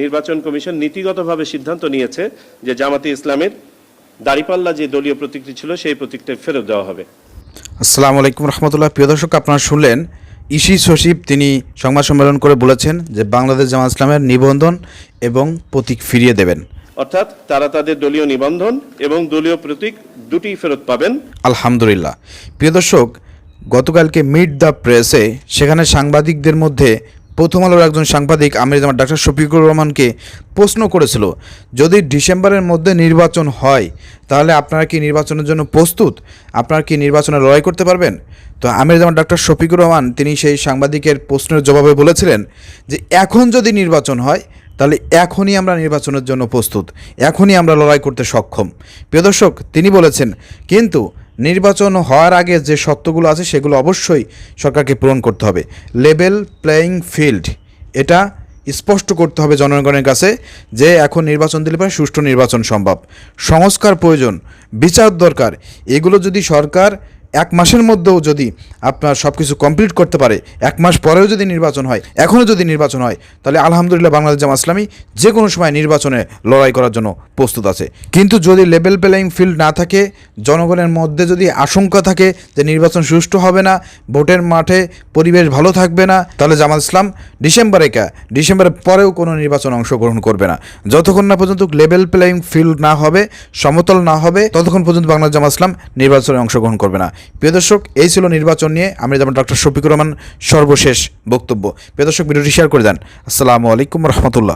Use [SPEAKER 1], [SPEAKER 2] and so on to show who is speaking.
[SPEAKER 1] নির্বাচন কমিশন নীতিগতভাবে সিদ্ধান্ত নিয়েছে যে জামাতে ইসলামের দাড়িপাল্লা যে দলীয় প্রতীকটি ছিল সেই প্রতীকটা ফেরত দেওয়া হবে।
[SPEAKER 2] আসসালামু আলাইকুম রহমতুল্লাহ। প্রিয় দর্শক আপনারা শুনলেন ইসি সচিব তিনি সংবাদ সম্মেলন করে বলেছেন যে বাংলাদেশ জামাত ইসলামের নিবন্ধন এবং প্রতীক ফিরিয়ে দেবেন।
[SPEAKER 1] অর্থাৎ তারা তাদের দলীয় নিবন্ধন এবং দলীয় প্রতীক দুটি ফেরত পাবেন।
[SPEAKER 2] আলহামদুলিল্লাহ। প্রিয় দর্শক গতকালকে মিট দ্য প্রেসে সেখানে সাংবাদিকদের মধ্যে প্রথম আলোর একজন সাংবাদিক আমির জামাত ডাক্তার শফিকুর রহমানকে প্রশ্ন করেছিল, যদি ডিসেম্বরের মধ্যে নির্বাচন হয়, তাহলে আপনারা কি নির্বাচনের জন্য প্রস্তুত? আপনারা কি নির্বাচনে লড়াই করতে পারবেন? তো আমির জামাত ডাক্তার শফিকুর রহমান, তিনি সেই সাংবাদিকের প্রশ্নের জবাবে বলেছিলেন যে, এখন যদি নির্বাচন হয়, তাহলে এখনই আমরা নির্বাচনের জন্য প্রস্তুত। এখনই আমরা লড়াই করতে সক্ষম। প্রিয় দর্শক, তিনি বলেছেন, কিন্তু নির্বাচন হওয়ার আগে যে শর্তগুলো আছে সেগুলো অবশ্যই সরকারকে পূরণ করতে হবে। লেবেল প্লেয়িং ফিল্ড, এটা স্পষ্ট করতে হবে জনগণের কাছে যে এখন নির্বাচন দিলে পরে সুষ্ঠু নির্বাচন সম্ভব। সংস্কার প্রয়োজন, বিচার দরকার। এগুলো যদি সরকার এক মাসের মধ্যেও যদি আপনার সব কিছু কমপ্লিট করতে পারে, এক মাস পরেও যদি নির্বাচন হয়, এখনও যদি নির্বাচন হয়, তাহলে আলহামদুলিল্লাহ বাংলাদেশ জামা ইসলামী যে কোনো সময় নির্বাচনে লড়াই করার জন্য প্রস্তুত আছে। কিন্তু যদি লেভেল প্লেয়িং ফিল্ড না থাকে, জনগণের মধ্যে যদি আশঙ্কা থাকে যে নির্বাচন সুষ্ঠু হবে না, ভোটের মাঠে পরিবেশ ভালো থাকবে না, তাহলে জামাত ইসলাম ডিসেম্বরে কা, ডিসেম্বরের পরেও কোনো নির্বাচন অংশগ্রহণ করবে না। যতক্ষণ না পর্যন্ত লেভেল প্লেয়িং ফিল্ড না হবে, সমতল না হবে, ততক্ষণ পর্যন্ত বাংলাদেশ জামাত ইসলাম নির্বাচনে অংশগ্রহণ করবে না। প্রিয় দর্শক, এই ছিল নির্বাচন নিয়ে। আমি যেমন ডক্টর শফিকুর রহমান, সর্বশেষ বক্তব্য। প্রিয় দর্শক, ভিডিওটি শেয়ার করে দেন। আসসালামু আলাইকুম রহমতুল্লাহ।